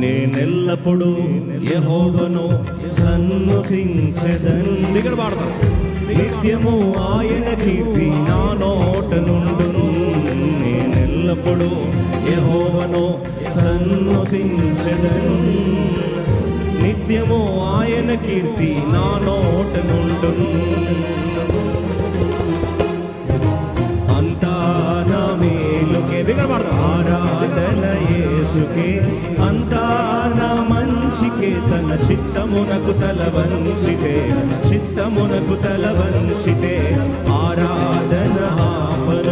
నేనెల్లప్పుడూ యెహోవాను సన్నుతించెదన్ దగ్గర పాడతాం నిత్యము ఆయన కీర్తి నా నోట నుండు నేనెల్లప్పుడూ యెహోవాను సన్నుతించెదన్ నిత్యము ఆయన కీర్తి నా నోట నుండు అంతా నా మేలుకే దగ్గర పాడదాం ఆరాధన యేసుకే. అంతా తన చిత్తమునకు తల వంచితే చిత్తమునకు తల వంచితే ఆరాధన ఆపను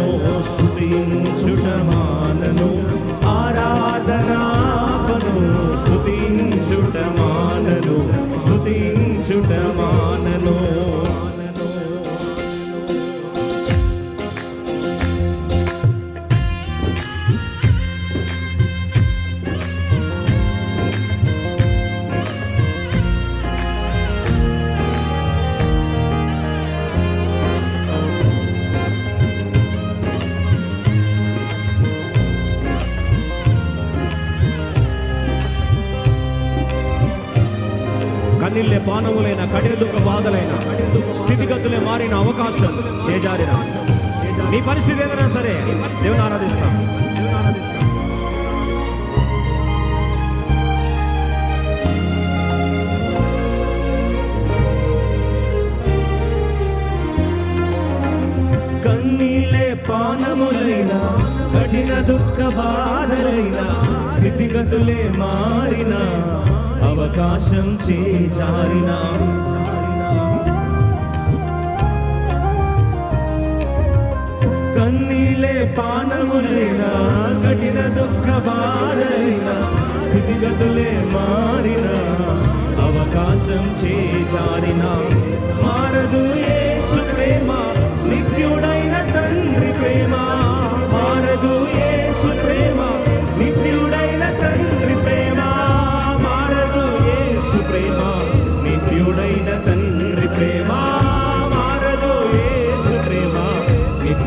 కన్నీళ్ళే పానములైన కఠిన దుఃఖ బాధలైన స్థితిగతులే మారిన అవకాశం చేజారిన. నీ పరిస్థితి ఏదైనా సరే దేవుని ఆరాధిస్తాం. దేవుని ఆరాధిస్తాం కన్నీళ్ళే పానములైన కఠిన దుఃఖ బాధలైన స్థితిగతులే మారిన. అవకాశం చేజారిన. కన్నీళ్ళే పానములైనా కఠిన దుఃఖ బాధైనా స్థితిగతులే మారిన అవకాశం చేజారిన.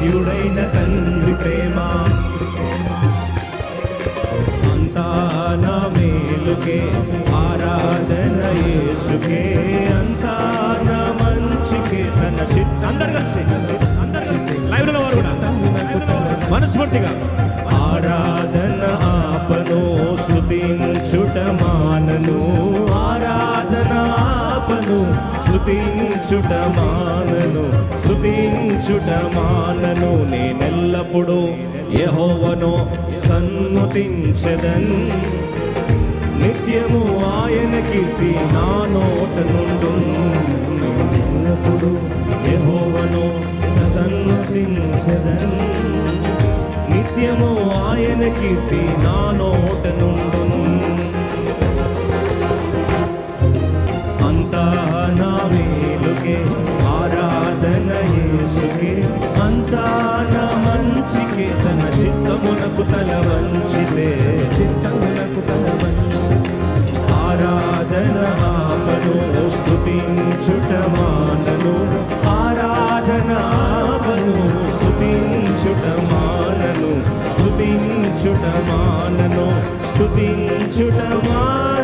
ప్రియుడైన తండ్రి ప్రేమ. అంతా నా మేలుకే ఆరాధన యేసుకే. అంతా నా మంచికే తన చిత్త అందరు కలిసి అందరు కలిసి లైవ్ వారు కూడా. మనస్ఫూర్తిగా. ఆరాధన ఆపను స్థుతించుట మానను. ఆరాధన ఆపను స్థుతించు స్థుతించుట మానను స్థుతించుట మానను నేనెల్లప్పుడూ యహోవను సన్నుతించెదన్ నిత్యము ఆయన కీర్తి నా నోట నుండు ఎల్లప్పుడూ యెహోవను సన్నుతించెదన్ నిత్యము ఆయన కీర్తి నా నోట నుండు ఆరాధన యేసుకే అంతా నా తన చిత్తమునకు తల వంచితే చిత్తమునకు తల వంచితే. ఆరాధన ఆపను స్తుతించుట మానను ఆరాధన ఆపను స్తుతించుట మానను స్తుతించుట మానను స్తుతించుట మానను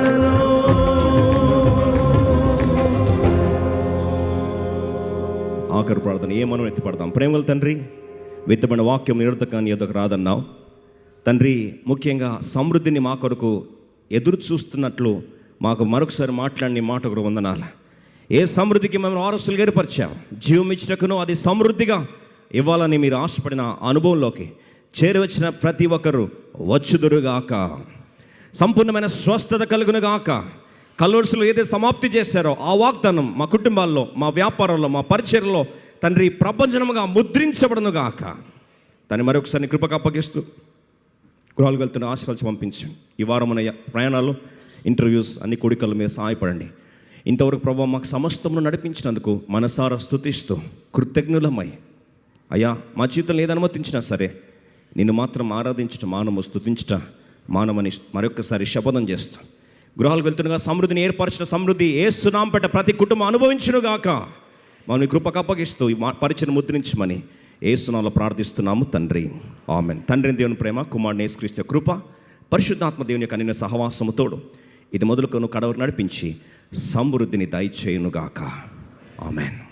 ఆఖరి ప్రార్థన ఏమనో మనం ప్రేమల తండ్రి విత్తబడిన వాక్యం నిరతకాన్ని ఎదుకు రాదన్నావు. తండ్రి ముఖ్యంగా సమృద్ధిని మా కొరకు ఎదురు చూస్తున్నట్లు మాకు మరొకసారి మాట్లాడిన మాట ఒకరు వందనాల. ఏ సమృద్ధికి మేము వారసులు ఏర్పరిచావు జీవం ఇచ్చినకును అది సమృద్ధిగా ఇవ్వాలని మీరు ఆశపడిన అనుభవంలోకి చేరవచ్చిన ప్రతి ఒక్కరూ వచ్చుదురుగాక. సంపూర్ణమైన స్వస్థత కలుగునుగాక. కల్వర్సులు ఏదైతే సమాప్తి చేశారో ఆ వాగ్దానం మా కుటుంబాల్లో మా వ్యాపారంలో మా పరిచయలో తండ్రి ప్రపంచముగా ముద్రించబడునుగాక దాన్ని మరొకసారి కృపకు అప్పగిస్తూ గృహాలు వెళ్తున్న ఆశీర్వాదం పంపించండి. ఈ వారం ప్రయాణాలు ఇంటర్వ్యూస్ అన్ని కోడికలు మీద సహాయపడండి. ఇంతవరకు ప్రభావ మాకు సమస్తమును నడిపించినందుకు మనసారా స్థుతిస్తూ కృతజ్ఞులమై. అయ్యా మా జీవితంలో ఏది అనుమతించినా సరే నిన్ను మాత్రం ఆరాధించట మానము స్థుతించట మానమని మరొకసారి శపథం చేస్తాం గృహాలకు వెళ్తుండగా సమృద్ధిని ఏర్పరచిన సమృద్ధి ఏ పెట్ట ప్రతి కుటుంబం అనుభవించునుగాక. మనం కృపకు అప్పగిస్తూ మా- పరిచయం ముద్రించమని ఏ ప్రార్థిస్తున్నాము తండ్రి. ఆమెన్. తండ్రిని దేవుని ప్రేమ కుమారుని యేసుక్రీస్తు కృప పరిశుద్ధాత్మ దేవుని యొక్క నిన్న సహవాసముతోడు ఇది మొదలుకొను కడవరు నడిపించి సమృద్ధిని దయచేయునుగాక. ఆమెన్.